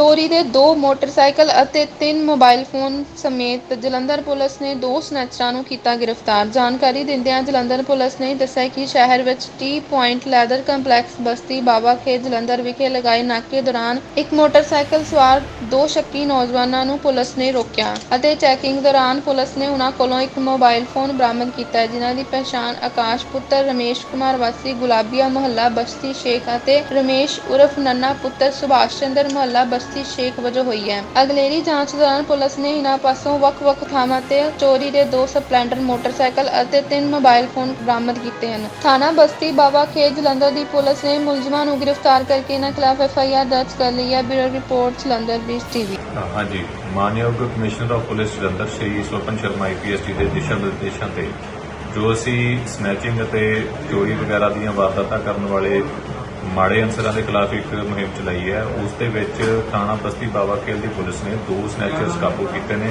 ਚੋਰੀ ਦੇ ਦੋ ਮੋਟਰਸਾਈਕਲ ਅਤੇ ਤਿੰਨ ਮੋਬਾਈਲ ਫੋਨ ਸਮੇਤ ਜਲੰਧਰ ਪੁਲਿਸ ਨੇ ਦੋ ਸਨੈਚਰਾਂ ਨੂੰ ਕੀਤਾ ਗ੍ਰਿਫਤਾਰ। ਜਾਣਕਾਰੀ ਦਿੰਦਿਆਂ ਜਲੰਧਰ ਪੁਲਿਸ ਨੇ ਦੱਸਿਆ ਕਿ ਸ਼ਹਿਰ ਵਿੱਚ T point leather complex Basti Baba Khel Jalandhar ਵਿਖੇ ਲਗਾਏ ਨਾਕੇ ਦੌਰਾਨ ਇੱਕ ਮੋਟਰਸਾਈਕਲ ਸਵਾਰ ਦੋ ਸ਼ੱਕੀ ਨੌਜਵਾਨਾਂ ਨੂੰ ਪੁਲਿਸ ਨੇ ਰੋਕਿਆ ਅਤੇ ਚੈਕਿੰਗ ਦੌਰਾਨ ਪੁਲਿਸ ਨੇ ਉਨ੍ਹਾਂ ਕੋਲੋਂ ਇੱਕ ਮੋਬਾਈਲ ਫੋਨ ਬਰਾਮਦ ਕੀਤਾ, ਜਿਨ੍ਹਾਂ ਦੀ ਪਛਾਣ ਆਕਾਸ਼ ਪੁੱਤਰ ਰਮੇਸ਼ ਕੁਮਾਰ ਵਾਸੀ, ਗੁਲਾਬੀਆ ਮੁਹੱਲਾ ਬਸਤੀ ਸ਼ੇਖ ਅਤੇ ਰਮੇਸ਼ ਉਰਫ ਨੰਨਾ ਪੁੱਤਰ ਸੁਭਾਸ਼ ਚੰਦਰ ਮੁਹੱਲਾ ਬਸਤੀ ਸ਼ੇਖ ਵਜੋਂ ਹੋਈ ਹੈ। ਅਗਲੇਰੀ ਜਾਂਚ ਦੌਰਾਨ ਪੁਲਿਸ ਨੇ ਇਹਨਾਂ ਪਾਸੋਂ ਵੱਖ-ਵੱਖ ਥਾਵਾਂ ਤੇ ਚੋਰੀ ਦੇ ਦੋ ਸਪਲੈਂਡਰ, ਮੋਟਰਸਾਈਕਲ ਅਤੇ ਤਿੰਨ ਮੋਬਾਈਲ ਫੋਨ ਬਰਾਮਦ ਕੀਤੇ ਹਨ। ਥਾਣਾ ਬਸਤੀ ਬਾਬਾ ਖੇਤ ਜਲੰਧਰ ਦੀ ਪੁਲਿਸ ਨੇ ਮੁਲਜ਼ਮਾਂ ਨੂੰ ਗ੍ਰਿਫਤਾਰ ਕਰਕੇ ਇਹਨਾਂ ਖਿਲਾਫ ਐਫਆਈਆਰ ਦਰਜ ਕਰ ਲਈ ਹੈ। ਬਿਊਰੋ ਰਿਪੋਰਟ ਜਲੰਧਰ ਬੀਸ ਟੀਵੀ ਹਾਂਜੀ। ਮਾਨਯੋਗ commissioner of police Jalandhar, Shri Swapan Sharma IPS ਦੇ ਦਿਸ਼ਾ ਨਿਰਦੇਸ਼ਾਂ ਤੇ ਜੋ ਅਸੀਂ ਸਨੈਚਿੰਗ ਅਤੇ ਚੋਰੀ ਵਗੈਰਾ ਦੀਆਂ ਵਾਰਦਾਤਾਂ ਕਰਨ ਵਾਲੇ ਮਾੜੇ ਅਨਸਰਾਂ ਦੇ ਖਿਲਾਫ ਇੱਕ ਮੁਹਿੰਮ ਚਲਾਈ ਹੈ। ਉਸ ਦੇ ਵਿੱਚ ਥਾਣਾ ਬਸਤੀ ਬਾਬਾ ਖੇਲ ਦੀ ਪੁਲਿਸ ਨੇ ਦੋ ਸਨੈਚਰਸ ਕਾਬੂ ਕੀਤੇ ਨੇ,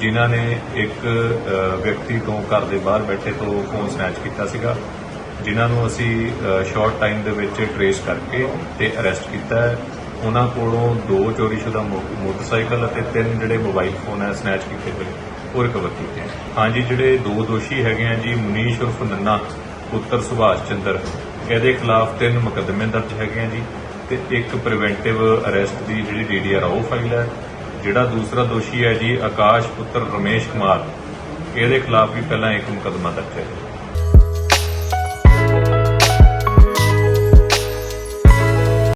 ਜਿਨ੍ਹਾਂ ਨੇ ਇੱਕ ਵਿਅਕਤੀ ਤੋਂ ਘਰ ਦੇ ਬਾਹਰ ਬੈਠੇ ਤੋਂ ਫੋਨ ਸਨੈਚ ਕੀਤਾ ਸੀਗਾ, ਜਿਨ੍ਹਾਂ ਨੂੰ ਅਸੀਂ ਸ਼ਾਰਟ ਟਾਈਮ ਦੇ ਵਿੱਚ ਟਰੇਸ ਕਰਕੇ ਤੇ ਅਰੈਸਟ ਕੀਤਾ ਹੈ। ਉਹਨਾਂ ਕੋਲੋਂ ਦੋ ਚੋਰੀਸ਼ੁਦਾ ਮੋ- ਮੋਟਰਸਾਈਕਲ ਅਤੇ ਤਿੰਨ ਜਿਹੜੇ ਮੋਬਾਈਲ ਫੋਨ ਹੈ ਸਨੈਚ ਕੀਤੇ ਹੋਏ ਉਹ ਰਿਕਵਰ ਕੀਤੇ ਹੈ ਹਾਂਜੀ, ਜਿਹੜੇ ਦੋ ਦੋਸ਼ੀ ਹੈਗੇ ਆ ਜੀ, ਮੁਨੀਸ਼ ਉਰਫ ਨੰਨਾ, ਪੁੱਤਰ ਸੁਭਾਸ਼ ਚੰਦਰ ਇਹਦੇ ਖਿਲਾਫ ਤਿੰਨ ਮੁਕੱਦਮੇ ਦਰਜ ਹੈਗੇ ਆ ਜੀ ਤੇ ਇੱਕ ਪ੍ਰੀਵੈਂਟਿਵ ਅਰੈਸਟ ਦੀ ਜਿਹੜੀ ਡੀਡੀਆਰ ਉਹ ਫਾਈਲ ਹੈ। ਜਿਹੜਾ ਦੂਸਰਾ ਦੋਸ਼ੀ ਹੈ ਜੀ ਆਕਾਸ਼ ਪੁੱਤਰ ਰਮੇਸ਼ ਕੁਮਾਰ। ਇਹਦੇ ਖਿਲਾਫ ਵੀ ਪਹਿਲਾਂ ਇੱਕ ਮੁਕੱਦਮਾ ਦਰਜ ਹੈ।